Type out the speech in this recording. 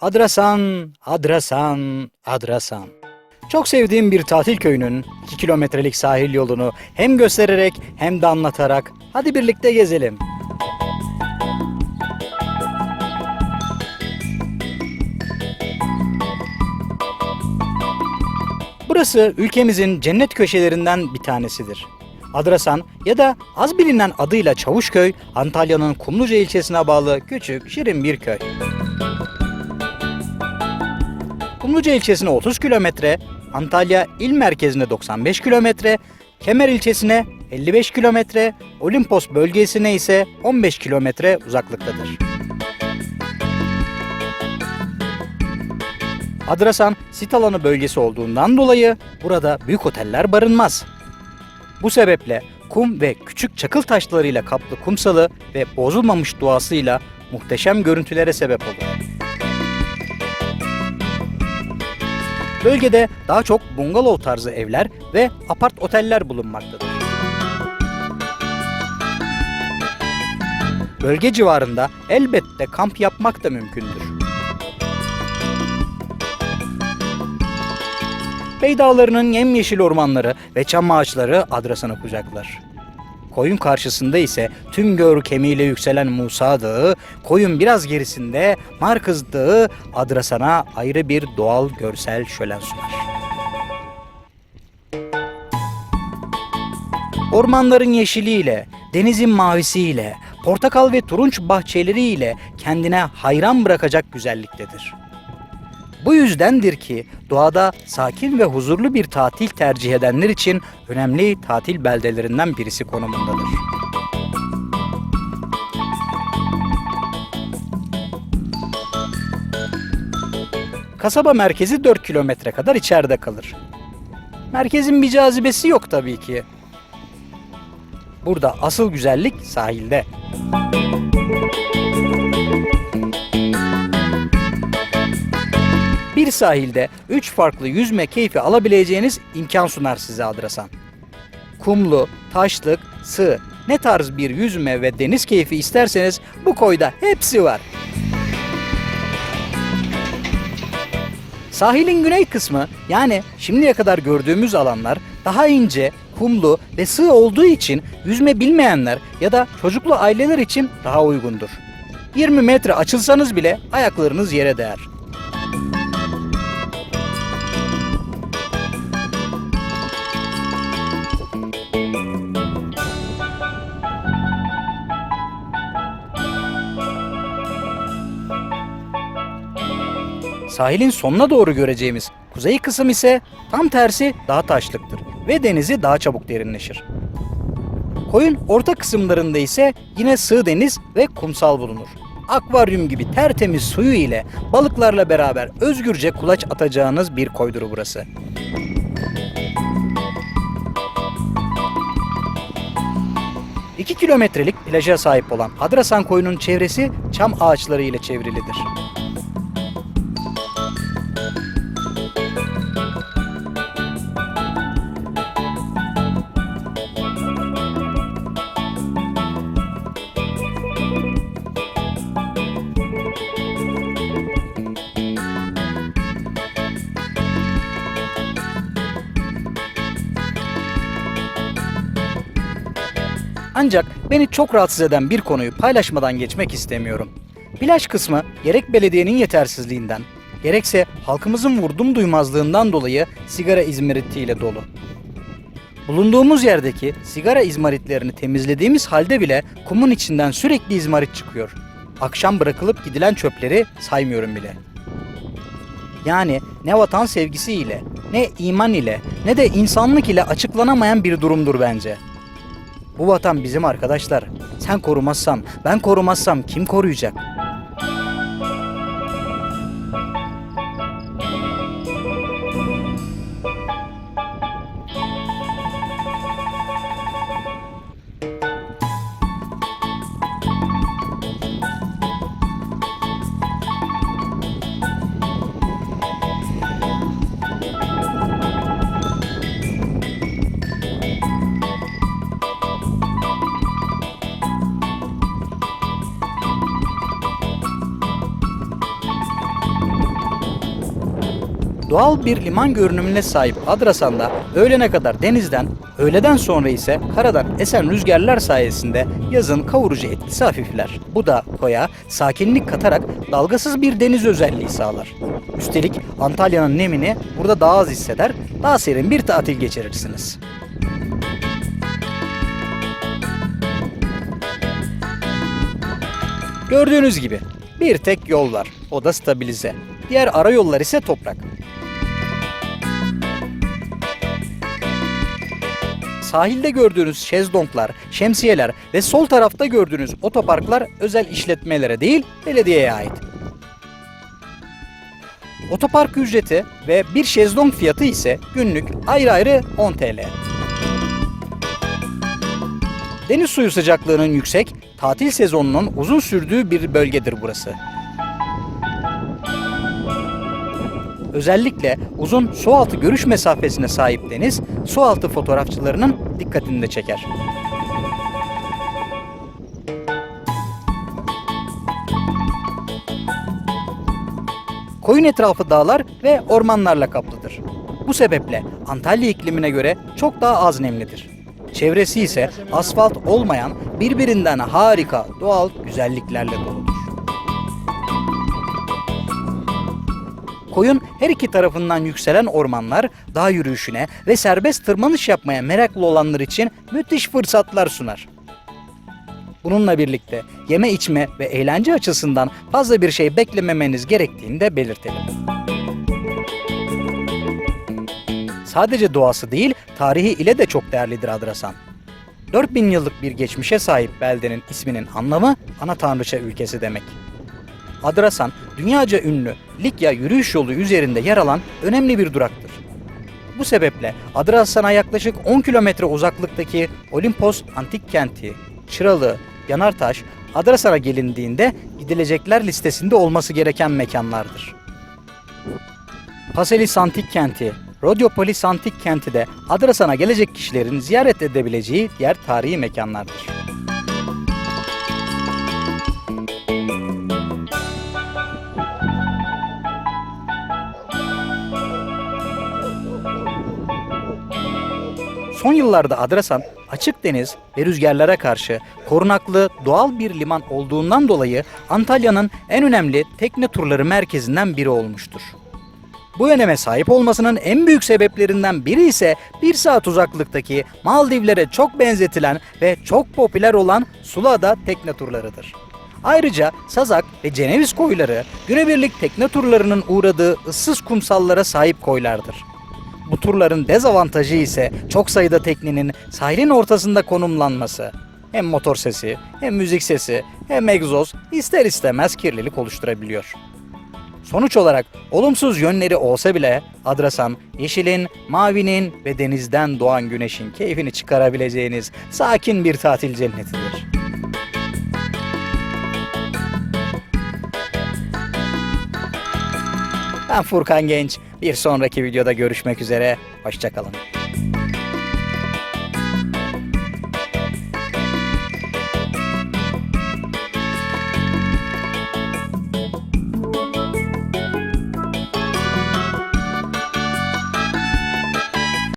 Adrasan, Adrasan, Adrasan. Çok sevdiğim bir tatil köyünün 2 kilometrelik sahil yolunu hem göstererek hem de anlatarak hadi birlikte gezelim. Burası ülkemizin cennet köşelerinden bir tanesidir. Adrasan ya da az bilinen adıyla Çavuşköy, Antalya'nın Kumluca ilçesine bağlı küçük, şirin bir köy. Kumluca ilçesine 30 kilometre, Antalya il merkezine 95 kilometre, Kemer ilçesine 55 kilometre, Olimpos bölgesine ise 15 kilometre uzaklıktadır. Adrasan sit alanı bölgesi olduğundan dolayı burada büyük oteller barınmaz. Bu sebeple kum ve küçük çakıl taşlarıyla kaplı kumsalı ve bozulmamış doğasıyla muhteşem görüntülere sebep olur. Bölgede daha çok bungalov tarzı evler ve apart oteller bulunmaktadır. Bölge civarında elbette kamp yapmak da mümkündür. Bey Dağları'nın yemyeşil ormanları ve çam ağaçları Adrasan'ı kucaklar. Koyun karşısında ise tüm gör kemiğiyle yükselen Musa Dağı, koyun biraz gerisinde Markız Dağı Adrasan'a ayrı bir doğal görsel şölen sunar. Ormanların yeşiliyle, denizin mavisiyle, portakal ve turunç bahçeleriyle kendine hayran bırakacak güzelliktedir. Bu yüzdendir ki doğada sakin ve huzurlu bir tatil tercih edenler için önemli tatil beldelerinden birisi konumundadır. Kasaba merkezi 4 kilometre kadar içeride kalır. Merkezin bir cazibesi yok tabii ki. Burada asıl güzellik sahilde. Bir sahilde 3 farklı yüzme keyfi alabileceğiniz imkan sunar size Adrasan. Kumlu, taşlık, sığ, ne tarz bir yüzme ve deniz keyfi isterseniz bu koyda hepsi var. Sahilin güney kısmı yani şimdiye kadar gördüğümüz alanlar daha ince, kumlu ve sığ olduğu için yüzme bilmeyenler ya da çocuklu aileler için daha uygundur. 20 metre açılsanız bile ayaklarınız yere değer. Sahilin sonuna doğru göreceğimiz kuzey kısım ise tam tersi daha taşlıktır ve denizi daha çabuk derinleşir. Koyun orta kısımlarında ise yine sığ deniz ve kumsal bulunur. Akvaryum gibi tertemiz suyu ile balıklarla beraber özgürce kulaç atacağınız bir koydur burası. İki kilometrelik plaja sahip olan Adrasan koyunun çevresi çam ağaçları ile çevrilidir. Ancak beni çok rahatsız eden bir konuyu paylaşmadan geçmek istemiyorum. Plaj kısmı gerek belediyenin yetersizliğinden, gerekse halkımızın vurdum duymazlığından dolayı sigara izmaritiyle dolu. Bulunduğumuz yerdeki sigara izmaritlerini temizlediğimiz halde bile kumun içinden sürekli izmarit çıkıyor. Akşam bırakılıp gidilen çöpleri saymıyorum bile. Yani ne vatan sevgisi ile, ne iman ile, ne de insanlık ile açıklanamayan bir durumdur bence. Bu vatan bizim arkadaşlar. Sen korumazsan, ben korumazsam kim koruyacak? Doğal bir liman görünümüne sahip Adrasan'da öğlene kadar denizden, öğleden sonra ise karadan esen rüzgarlar sayesinde yazın kavurucu etkisi hafifler. Bu da koya sakinlik katarak dalgasız bir deniz özelliği sağlar. Üstelik Antalya'nın nemini burada daha az hisseder, daha serin bir tatil geçirirsiniz. Gördüğünüz gibi bir tek yol var. O da stabilize. Diğer ara yollar ise toprak. Sahilde gördüğünüz şezlonglar, şemsiyeler ve sol tarafta gördüğünüz otoparklar özel işletmelere değil belediyeye ait. Otopark ücreti ve bir şezlong fiyatı ise günlük ayrı ayrı 10 TL. Deniz suyu sıcaklığının yüksek, tatil sezonunun uzun sürdüğü bir bölgedir burası. Özellikle uzun sualtı görüş mesafesine sahip deniz, sualtı fotoğrafçılarının dikkatini de çeker. Koyun etrafı dağlar ve ormanlarla kaplıdır. Bu sebeple Antalya iklimine göre çok daha az nemlidir. Çevresi ise asfalt olmayan birbirinden harika doğal güzelliklerle doludur. Koyun her iki tarafından yükselen ormanlar dağ yürüyüşüne ve serbest tırmanış yapmaya meraklı olanlar için müthiş fırsatlar sunar. Bununla birlikte yeme içme ve eğlence açısından fazla bir şey beklememeniz gerektiğini de belirtelim. Sadece doğası değil, tarihi ile de çok değerlidir Adrasan. 4000 yıllık bir geçmişe sahip beldenin isminin anlamı ana tanrıça ülkesi demek. Adrasan, dünyaca ünlü Likya yürüyüş yolu üzerinde yer alan önemli bir duraktır. Bu sebeple Adrasan'a yaklaşık 10 kilometre uzaklıktaki Olimpos antik kenti, Çıralı, Yanartaş, Adrasan'a gelindiğinde gidilecekler listesinde olması gereken mekanlardır. Paselis Antik Kenti, Rodiopolis Antik Kenti de Adrasan'a gelecek kişilerin ziyaret edebileceği diğer tarihi mekanlardır. Son yıllarda Adrasan açık deniz ve rüzgarlara karşı korunaklı doğal bir liman olduğundan dolayı Antalya'nın en önemli tekne turları merkezinden biri olmuştur. Bu öneme sahip olmasının en büyük sebeplerinden biri ise bir saat uzaklıktaki Maldivlere çok benzetilen ve çok popüler olan Sula'da tekne turlarıdır. Ayrıca Sazak ve Ceneviz koyları günübirlik tekne turlarının uğradığı ıssız kumsallara sahip koylardır. Bu turların dezavantajı ise çok sayıda teknenin sahilin ortasında konumlanması. Hem motor sesi, hem müzik sesi, hem egzoz ister istemez kirlilik oluşturabiliyor. Sonuç olarak olumsuz yönleri olsa bile Adrasan, yeşilin, mavinin ve denizden doğan güneşin keyfini çıkarabileceğiniz sakin bir tatil cennetidir. Ben Furkan Genç. Bir sonraki videoda görüşmek üzere. Hoşçakalın.